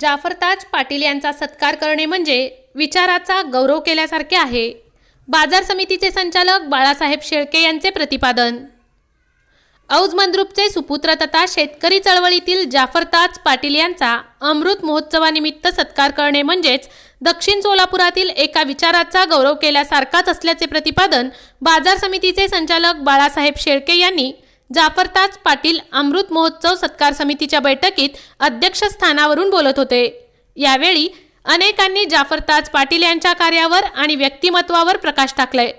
जाफरताज पाटील यांचा सत्कार करणे म्हणजे विचाराचा गौरव केल्यासारखे आहे. बाजार समितीचे संचालक बाळासाहेब शेळके यांचे प्रतिपादन. औज मंद्रुपचे सुपुत्र तथा शेतकरी चळवळीतील जाफरताज पाटील यांचा अमृत महोत्सवानिमित्त सत्कार करणे म्हणजेच दक्षिण सोलापुरातील एका विचाराचा गौरव केल्यासारखाच असल्याचे प्रतिपादन बाजार समितीचे संचालक बाळासाहेब शेळके यांनी जाफरताज पाटील अमृत महोत्सव सत्कार समितीच्या बैठकीत अध्यक्षस्थानावरून बोलत होते. यावेळी अनेकांनी जाफरताज पाटील यांच्या कार्यावर आणि व्यक्तिमत्वावर प्रकाश टाकलाय.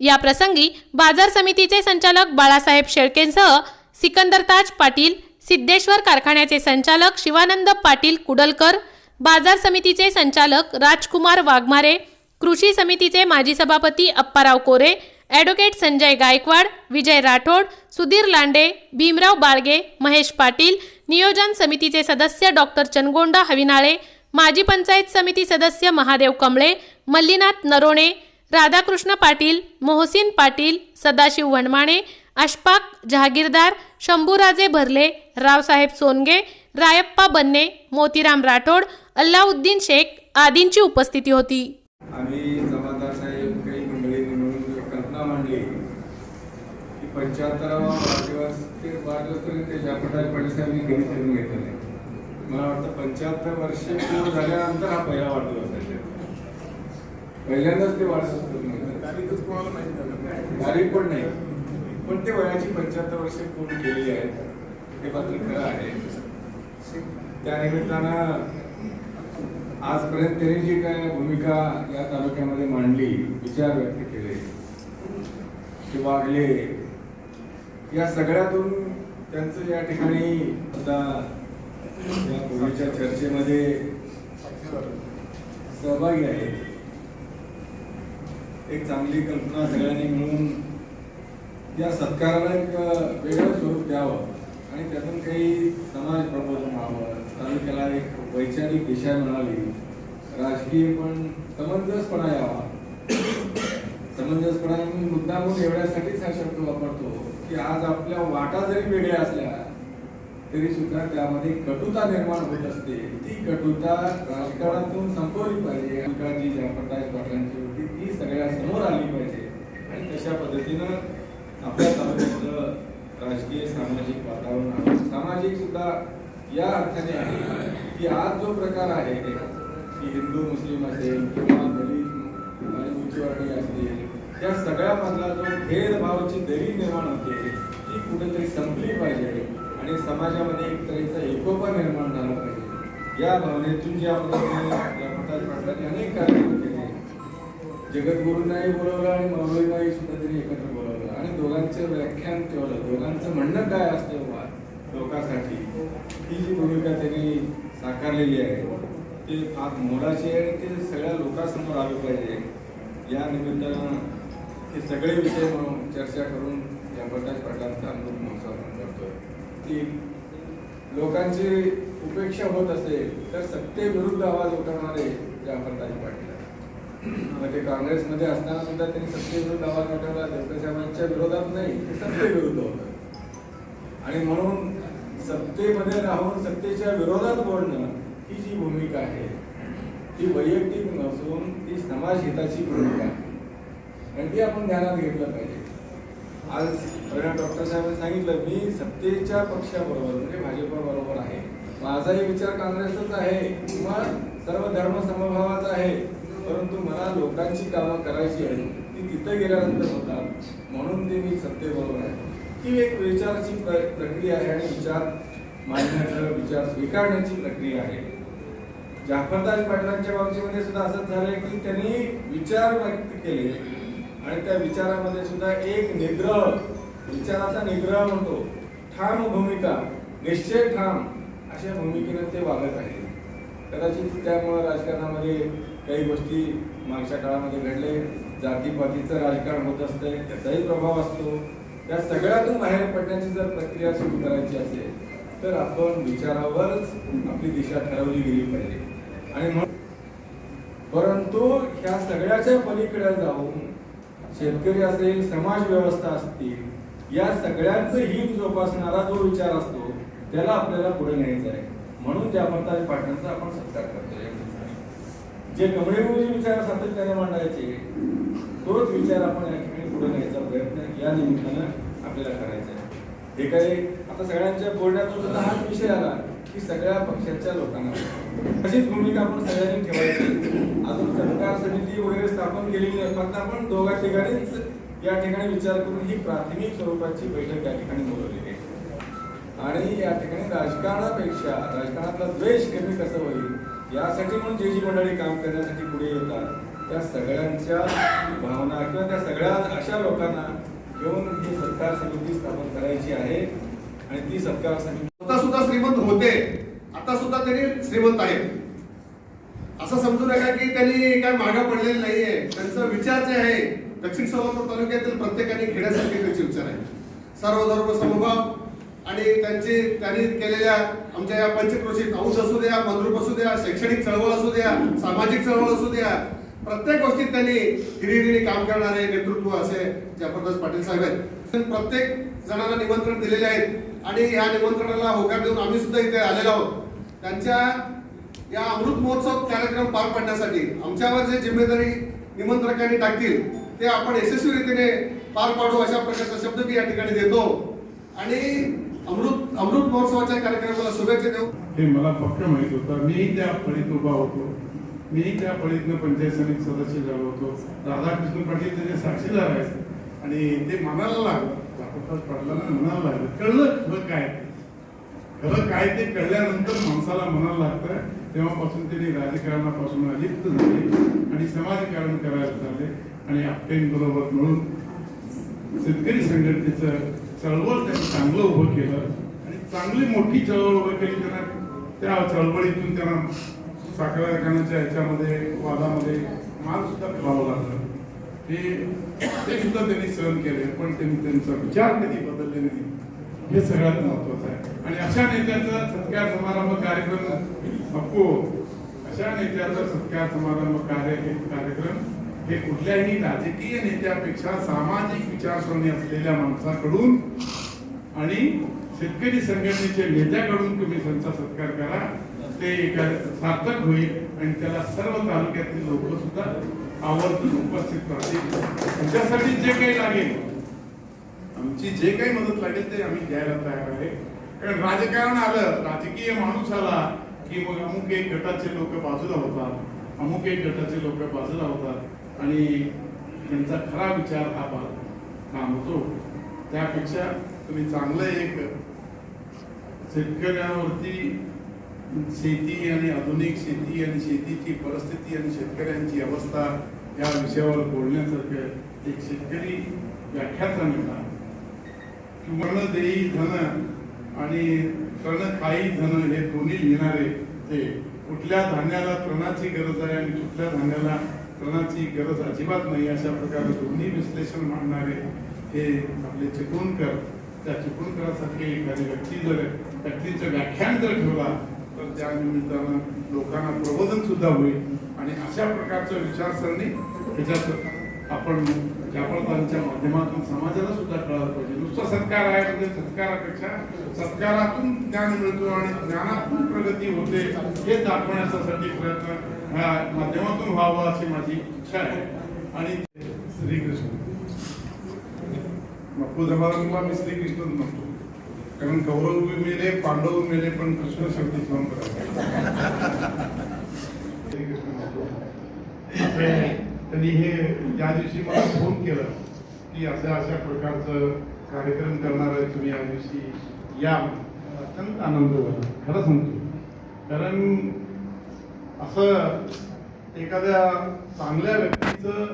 या प्रसंगी बाजार समितीचे संचालक बाळासाहेब शेळकेंसह सिकंदरताज पाटील सिद्धेश्वर कारखान्याचे संचालक शिवानंद पाटील कुडलकर बाजार समितीचे संचालक राजकुमार वाघमारे कृषी समितीचे माजी सभापती अप्पाराव कोरे ॲडव्होकेट संजय गायकवाड विजय राठोड सुधीर लांडे भीमराव बाळगे महेश पाटील नियोजन समितीचे सदस्य डॉक्टर चनगोंडा हविनाळे माजी पंचायत समिती सदस्य महादेव कमळे मल्लीनाथ नरोणे राधाकृष्ण पाटील मोहसिन पाटील सदाशिव वनमाणे अशफाक जहागीरदार शंभूराजे भरले रावसाहेब सोनगे रायप्पा बन्ने मोतीराम राठोड अल्लाउद्दीन शेख आदींची उपस्थिती होती आम्ही जमादार साहेब काही मंडळींनी मिळून एक कल्पना मांडली की पंच्याहत्तरावा वाढदिवस ते वाढदिवस ते ज्याप्रकारे पडसाहेबांनी घरी करून घेतलं नाही मला वाटतं पंच्याहत्तर वर्षे पूर्ण झाल्यानंतर हा पहिला वाढदिवस आहे पहिल्यांदाच ते वाढदिवस करून घेतलं तारीखच कोणाला माहिती तारीख पण नाही. पण ते वयाची पंच्याहत्तर वर्षे पूर्ण केलेली आहेत. ते मात्र खरं आहे. त्या निमित्तानं आजपर्यंत त्यांनी जी काय भूमिका या तालुक्यामध्ये मांडली विचार व्यक्त केले. ते वागले. या सगळ्यातून त्यांचं या ठिकाणी आता या पूर्वीच्या चर्चेमध्ये सहभागी आहे एक चांगली कल्पना सगळ्यांनी मिळून या सत्काराला एक वेगळं स्वरूप द्यावं आणि त्यातून काही समाज प्रबोधन व्हावं. तालुक्याला एक वैचारिक दिशा मिळाली. राजकीय पण समंजसपणा यावा. समंजसपणा मी म्हणून एवढ्यासाठीच हा शब्द वापरतो की आज आपल्या वाटा जरी वेगळ्या असल्या तरी सुद्धा त्यामध्ये कटुता निर्माण होत असते. ती कटुता राजकारणातून संपवली पाहिजे. जी जयप्रकाश पाटलांची होती ती सगळ्या समोर आली पाहिजे. आणि तशा पद्धतीनं आपल्या तालुक्यातलं राजकीय सामाजिक वातावरण आहे. सामाजिक सुद्धा या अर्थाने आहे की आज जो प्रकार आहे की हिंदू मुस्लिम असेल किंवा दलित आणि उच्चवर्णीय असतील त्या सगळ्यामधला जो भेदभावाची दरी निर्माण होते ती कुठेतरी संपली पाहिजे आणि समाजामध्ये एक तऱ्हेचा एकोपा निर्माण झाला पाहिजे. या भावनेतून जे आपण पाटलांनी अनेक कार्यक्रम केले. जगद्गुरूंनाही बोलवलं आणि मौलवींनाही सुद्धा त्यांनी एकत्र बोलवलं. आणि दोघांचं व्याख्यान ठेवलं. दोघांचं म्हणणं काय असतं बा लोकांसाठी? ही जी भूमिका त्यांनी साकारलेली आहे ते फार मोलाची आहे आणि ते सगळ्या लोकांसमोर आलं पाहिजे. या निमित्तानं हे सगळे विषय म्हणून चर्चा करून या प्रकाश पाटलांचा अमृत महोत्सव आपण करतोय की लोकांची उपेक्षा होत असेल तर सत्तेविरुद्ध आवाज उठवणारे जाफरताज पाटील आहेत. मग ते काँग्रेसमध्ये असताना सुद्धा त्यांनी सत्तेविरुद्ध आवाज उठवला देवकसाहेबांच्या विरोधात नाही ते सत्तेविरुद्ध होतं आणि म्हणून सत्तेमध्ये राहून सत्तेच्या विरोधात बोलणं ही जी भूमिका आहे ती वैयक्तिक नसून ती समाज हिताची भूमिका आहे. आणि ती आपण ध्यानात घेतलं पाहिजे. आज परिणाम डॉक्टर साहेबांनी सांगितलं मी सत्तेच्या पक्षाबरोबर म्हणजे भाजपबरोबर आहे. माझाही विचार काँग्रेसच आहे किंवा सर्व धर्म समभावाचा आहे. परंतु मला लोकांची कामं करायची आहे ती तिथं गेल्यानंतर होतात. म्हणून ते मी सत्तेबरोबर आहे. ती एक विचाराची प्रक्रिया आहे आणि विचार मांडण्याचं विचार स्वीकारण्याची प्रक्रिया आहे. जाफरदास पाटलांच्या बाबतीमध्ये सुद्धा असंच झालंय की त्यांनी विचार व्यक्त केले. आणि त्या विचारामध्ये सुद्धा एक निग्रह विचाराचा निग्रह म्हणतो. ठाम भूमिका निश्चय ठाम अशा भूमिकेने ते वागत आहे कदाचित त्यामुळे राजकारणामध्ये काही गोष्टी मागच्या काळामध्ये घडले. जातीपातीचं राजकारण होत असते त्याचाही प्रभाव असतो. त्या सगळ्यातून बाहेर पडण्याची जर प्रक्रिया सुरू करायची असेल तर आपण विचारावरच आपली दिशा ठरवली गेली पाहिजे. आणि म्हणून परंतु ह्या सगळ्याच्या पलीकडे जाऊन शेतकरी असेल समाज व्यवस्था असतील या सगळ्यांचं हित जोपासणारा जो विचार असतो त्याला आपल्याला पुढे न्यायचा आहे. म्हणून जयप्रताप पाटलांचा आपण सत्कार करतोय. जे कमळेगुरुजी विचार सातत्याने मांडायचे तोच विचार आपण या ठिकाणी पुढे न्यायचा प्रयत्न या निमित्तानं आपल्याला करायचा आहे. हे काही आता सगळ्यांच्या बोलण्यात सुद्धा हाच विषय आला. की सगळ्या पक्षाच्या लोकांना. अशीच भूमिका आपण सगळ्यांनी ठेवायची. अजून सरकार समिती वगैरे स्थापन केलेली नाही फक्त आपण दोघा ठिकाणीच या ठिकाणी विचार करून ही प्राथमिक स्वरूपाची बैठक या ठिकाणी बोलवलेली आहे. आणि या ठिकाणी राजकारणापेक्षा राजकारणातला द्वेष कमी कसं होईल यासाठी म्हणून जे जी मंडळी काम करण्यासाठी पुढे येतात त्या सगळ्यांच्या भावना किंवा त्या सगळ्या अशा लोकांना घेऊन ही सत्कार समिती स्थापन करायची आहे. आणि ती सत्कार समिती सुद्धा श्रीमंत होते. आता सुद्धा त्यांनी श्रीमंत आहेत. असं समजू नका की त्यांनी काय मागं पडलेले नाहीये. त्यांचा विचार जे आहे दक्षिण सोलापूर तालुक्यातील प्रत्येकाने खेड्यासारखे त्यांचे विचार आहेत. सर्व धर्म समभाव आणि त्यांचे त्यांनी केलेल्या आमच्या या पंचक्रोशीत औष असू द्या मंद्रूप असू द्या शैक्षणिक चळवळ असू द्या सामाजिक चळवळ असू द्या प्रत्येक गोष्टीत त्यांनी हिरिरीने काम करणारे नेतृत्व असे जयप्रकाश पाटील साहेब आहेत. प्रत्येक जणांना निमंत्रण दिलेले आहेत. आणि या निमंत्रणाला होकार देऊन आम्ही सुद्धा इथे आलेलो आहोत. त्यांच्या या अमृत महोत्सव कार्यक्रम पार पाडण्यासाठी आमच्यावर जे जिम्मेदारी निमंत्रकांनी टाकतील ते आपण यशस्वी रीतीने पार पाडू अशा प्रकारचा शब्द मी या ठिकाणी देतो. आणि अमृत अमृत महोत्सवाच्या कार्यक्रमाला शुभेच्छा देऊ. हे मला पक्क माहीत होतं मीही त्या फळीत उभा होतो. मीही त्या फळीतनं पंचायत समिती सदस्य झालो होतो. राधाकृष्ण पाटील त्याचे साक्षीदार आहेत. आणि ते मनाला लागलं दाखवतात मनाला लागलं. कळलं खरं काय ते. खरं काय ते कळल्यानंतर माणसाला मनाला लागतं तेव्हापासून त्यांनी राजकारणापासून अलिप्त झाले आणि समाजकारण करायला चालले आणि आपटेंबरोबर मिळून शेतकरी संघटनेचं चळवळ त्यांनी चांगलं उभं केलं आणि चांगली मोठी चळवळ उभं केली त्यांना. त्या चळवळीतून त्यांना साखर कारखान्याच्या ह्याच्यामध्ये वादामध्ये माल सुद्धा फिरावं लागलं. ते सुद्धा त्यांनी सहन केले पण त्यांनी त्यांचा विचार कधी बदलले नाही. हे सगळ्यात महत्वाचं आहे. आणि अशा नेत्याचा सत्कार समारंभ कार्यक्रम नको. अशा नेत्याचा सत्कार समारंभ कार्य कार्यक्रम हे कुठल्याही राजकीय नेत्यापेक्षा सामाजिक विचारसरणी असलेल्या माणसाकडून आणि शेतकरी संघटनेच्या नेत्याकडून तुम्ही त्यांचा सत्कार करा. ते एका सार्थक होईल आणि त्याला सर्व तालुक्यातील लोक सुद्धा आवर्जून उपस्थित राहतील त्यांच्यासाठी जे काही लागेल आमची जे काही मदत लागेल ते आम्ही द्यायला तयार आहे. कारण राजकारण आलं राजकीय माणूस आला की मग अमुक एक गटाचे लोक बाजूला होतात अमुक एक गटाचे लोक बाजूला होतात आणि त्यांचा खरा विचार हा बा थांबतो. त्यापेक्षा तुम्ही चांगलं एक शेतकऱ्यावरती शेती आणि आधुनिक शेती आणि शेतीची परिस्थिती आणि शेतकऱ्यांची अवस्था या विषयावर बोलण्यासारखं एक शेतकरी व्याख्याचा मिळणार कर्ण देई धन आणि कर्ण खाई धन हे दोन्ही लिहिणारे ते. कुठल्या धान्याला तणाची गरज आहे आणि कुठल्या धान्याला तणाची गरज अजिबात नाही अशा प्रकारे दोन्ही विश्लेषण मांडणारे हे आपले चिपळूणकर त्या चिपळूणकरासारखे एखादी व्यक्ती जर व्यक्तीचं व्याख्यान जर ठेवला तर त्या निमित्तानं लोकांना प्रबोधन सुद्धा होईल. आणि अशा प्रकारचं विचारसरणी त्याच्यात आपण जापळतांच्या माध्यमातून समाजाला सुद्धा कळायला पाहिजे. नुसतं सत्कार आहे म्हणजे सत्कारापेक्षा सत्कारातून ज्ञान मिळतो आणि ज्ञानातून प्रगती होते हे दाखवण्यासाठी प्रयत्न ह्या माध्यमातून व्हावा अशी माझी इच्छा आहे. आणि श्रीकृष्ण. बापू जमाला मी श्रीकृष्णच म्हणतो. कारण कौरव बी मेले पांडव मेले पण कृष्ण शब्द घेऊन त्यांनी हे ज्या दिवशी मला फोन केलं की अशा अशा प्रकारचं कार्यक्रम करणार आहे तुम्ही या दिवशी या अत्यंत आनंद झाला खरं सांगतो. कारण असं एखाद्या चांगल्या व्यक्तीचं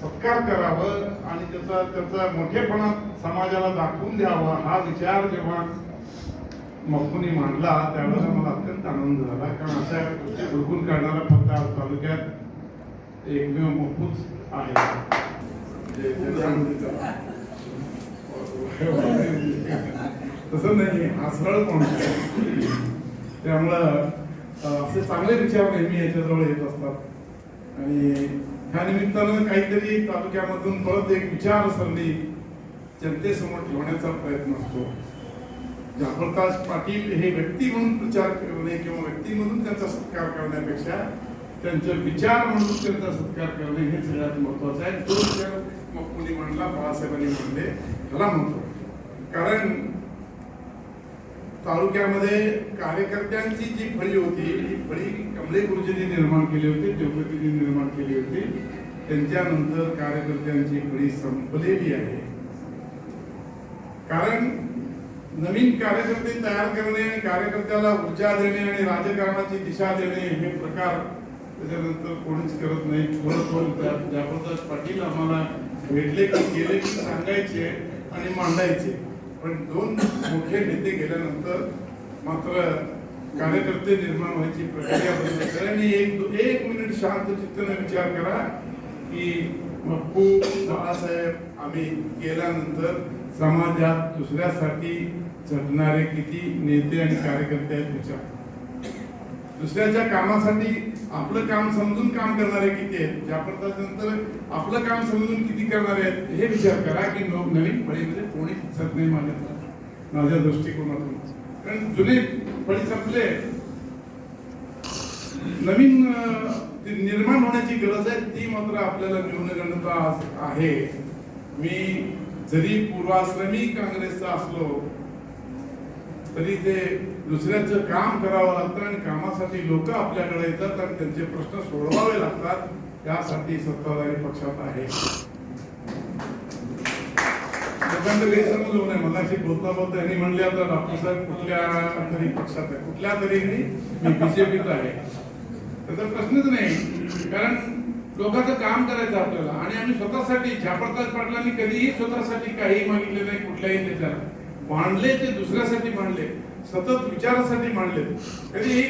सत्कार करावं आणि त्याचा त्याचा मोठेपणा समाजाला दाखवून द्यावा हा विचार जेव्हा मप्पूने मांडला त्यावेळेला मला अत्यंत आनंद झाला. कारण अशा गोष्टी हुडकून काढणारा फक्त आज तालुक्यात एकमेव मप्पूच आहे. म्हणजे तसं नाही हा सरळ माणूस. त्यामुळं असे चांगले विचार नेहमी याच्याजवळ येत असतात. आणि ह्या निमित्तानं काहीतरी तालुक्यामधून परत एक विचारसरणी जनतेसमोर ठेवण्याचा प्रयत्न असतो. जयप्रकाश पाटील हे व्यक्ती म्हणून प्रचार करणे किंवा व्यक्ती म्हणून त्यांचा सत्कार करण्यापेक्षा त्यांचे विचार म्हणून त्यांचा सत्कार करणे हे सगळ्यात महत्वाचं आहे. तो विचार मग कोणी म्हणला बाळासाहेबांनी म्हणले त्याला म्हणतो कारण तालुक्यामध्ये कार्यकर्त्यांची जी फळी होती ती फळी कमले गुरुजींनी निर्माण केली होती देवपतींनी निर्माण केली होती. त्यांच्यानंतर कार्यकर्त्यांची फळी संपलेली आहे. कारण नवीन कार्यकर्ते तयार करणे आणि कार्यकर्त्याला ऊर्जा देणे आणि राजकारणाची दिशा देणे हे प्रकार त्याच्यानंतर कोणीच करत नाही. थोडं थोडं पाटील आम्हाला भेटले की गेले की सांगायचे आणि मांडायचे. पण दोन मोठे नेते गेल्यानंतर मात्र कार्यकर्ते निर्माण व्हायची प्रक्रिया बंद करा आणि एक एक मिनिट शांत चित्ताने विचार करा की मप्पू बाळासाहेब आम्ही गेल्यानंतर समाजात दुसऱ्यासाठी झटणारे किती नेते आणि कार्यकर्ते आहेत विचार दुसऱ्याच्या कामासाठी आपलं काम समजून काम करणारे किती आहेत? ज्या नंतर आपलं काम समजून किती करणारे आहेत? हे विचार करा की लोक नवीन फळीमध्ये कोणी दिसत नाही माझ्या माझ्या दृष्टिकोनातून. कारण जुने फळी संपले. नवीन निर्माण होण्याची गरज आहे ती मात्र आपल्याला न्यूनगणता आहे. मी जरी पूर्वाश्रमी काँग्रेसचा असलो तरी ते दुसऱ्याचं काम करावं लागतं आणि कामासाठी लोक आपल्याकडे येतात आणि त्यांचे प्रश्न सोडवावे लागतात त्यासाठी सत्ताधारी पक्षात आहे. लोकांना गैरसमज नये मला अशी बोलता बोलता यांनी म्हणले आता डॉक्टर साहेब कुठल्या तरी पक्षात आहे. कुठल्या तरी मी बीजेपीत आहे. त्याचा प्रश्नच नाही. कारण लोकांचं काम करायचं आपल्याला. आणि आम्ही स्वतःसाठी जयप्रकाश पाटलांनी कधीही स्वतःसाठी काही मागितले नाही कुठल्याही नेत्याला मांडले ते दुसऱ्यासाठी मांडले सतत विचारासाठी मांडले कधी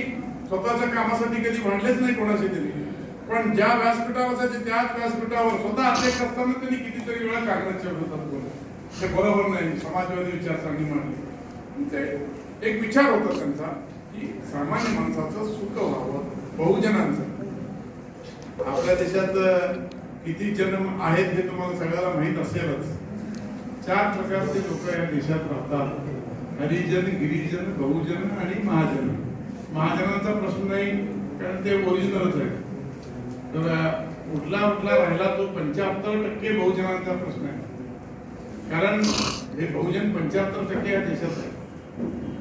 स्वतःच्या कामासाठी कधी मांडलेच नाही कोणाशी तरी. पण ज्या व्यासपीठावर असायचे त्याच व्यासपीठावर स्वतः अध्यक्ष असताना त्यांनी कितीतरी वेळा काँग्रेसच्या विरोधात बोलले ते बरोबर नाही. समाजवादी विचारसरणी मांडली. एक विचार होता त्यांचा की सामान्य माणसाचं सुख व्हावं बहुजनांचं. आपल्या देशात किती जन्म आहेत हे तुम्हाला सगळ्याला माहीत असेलच. चार प्रकारचे लोक या देशात राहतात. हरिजन गिरिजन बहुजन आणि महाजन. महाजनांचा प्रश्न नाही कारण ते ओरिजिनलच आहे तर उठला उठला राहिला तो पंच्याहत्तर टक्के बहुजनांचा प्रश्न आहे. कारण हे बहुजन पंच्याहत्तर टक्के या देशात आहे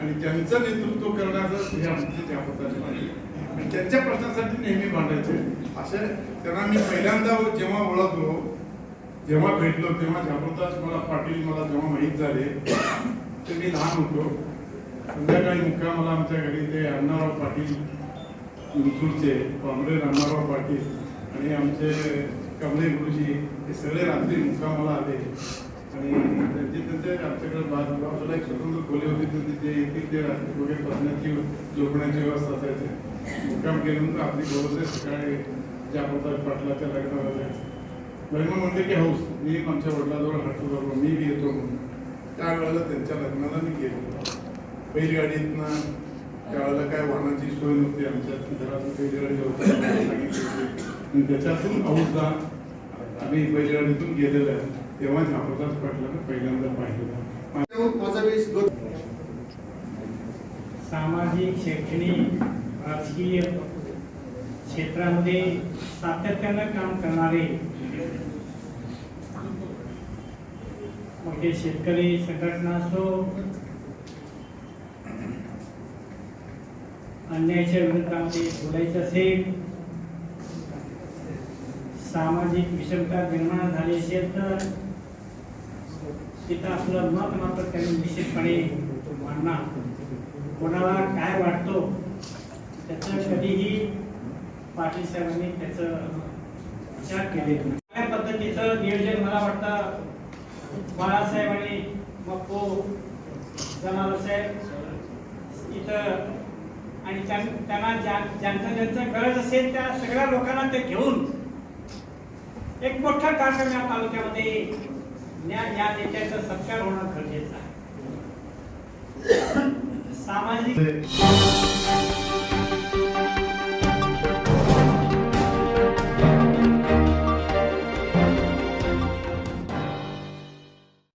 आणि त्यांचं नेतृत्व करण्याचं हे आमचे त्या पद्धतीने आणि त्यांच्या प्रश्नासाठी नेहमी भांडायचे. असे त्यांना मी पहिल्यांदा जेव्हा ओळखलो जेव्हा भेटलो तेव्हा झाप्रतास मला पाटील मला जेव्हा माहीत झाले ते मी लहान होतो. संध्याकाळी मुक्कामाला आमच्या घरी ते अण्णाराव पाटील उंचूरचे कॉम्रेड अण्णाराव पाटील आणि आमचे कमले गुरुजी हे सगळे रात्री मुक्कामाला आले. आणि त्यांचे त्यांचे आमच्याकडे बाजू- बाजूला एक स्वतंत्र खोली होती. तर तिथे येतील ते रात्री वगैरे बसण्याची झोपण्याची व्यवस्था असायची. मुक्काम केल्यानंतर आपली बरोबर सकाळी ज्या प्रकारे पाटलाच्या लग्नाला जायचं लग्न म्हणते की हौस मी आमच्या वडिलाजवळ हटू बरोबर मी बी येतो म्हणून. त्यावेळेला त्यांच्या लग्नाला मी गेलो बैलगाडीतनं त्यावेळेला काय वाहनाची सोय नव्हती आमच्या घरातून बैलगाडी होती त्याच्यातून हौसला आम्ही बैलगाडीतून गेलेलो आहे. तेव्हा झाप्रकाश पाटलांना पहिल्यांदा पाहिलं सामाजिक शैक्षणिक राजकीय क्षेत्रामध्ये सातत्यानं काम करणारे मग हे शेतकरी संघटना असो अन्यायाच्या विरोधामध्ये बोलायचं असेल सामाजिक विषमता निर्माण झाली असेल तर तिथं आपलं मत मात्र त्यांनी निश्चितपणे मांडणार कोणाला काय वाटतो त्याचं कधीही पाटील साहेबांनी त्याचं विचार केले नाही. पद्धतीचं नियोजन मला वाटतं बाळासाहेब आणि मप्पू साहेब इथं. आणि त्यांना ज्या- ज्यांचं ज्यांचं गरज असेल त्या सगळ्या लोकांना ते घेऊन एक मोठा कार्यक्रम या तालुक्यामध्ये या नेत्याचा सत्कार होणं गरजेचं आहे. सामाजिक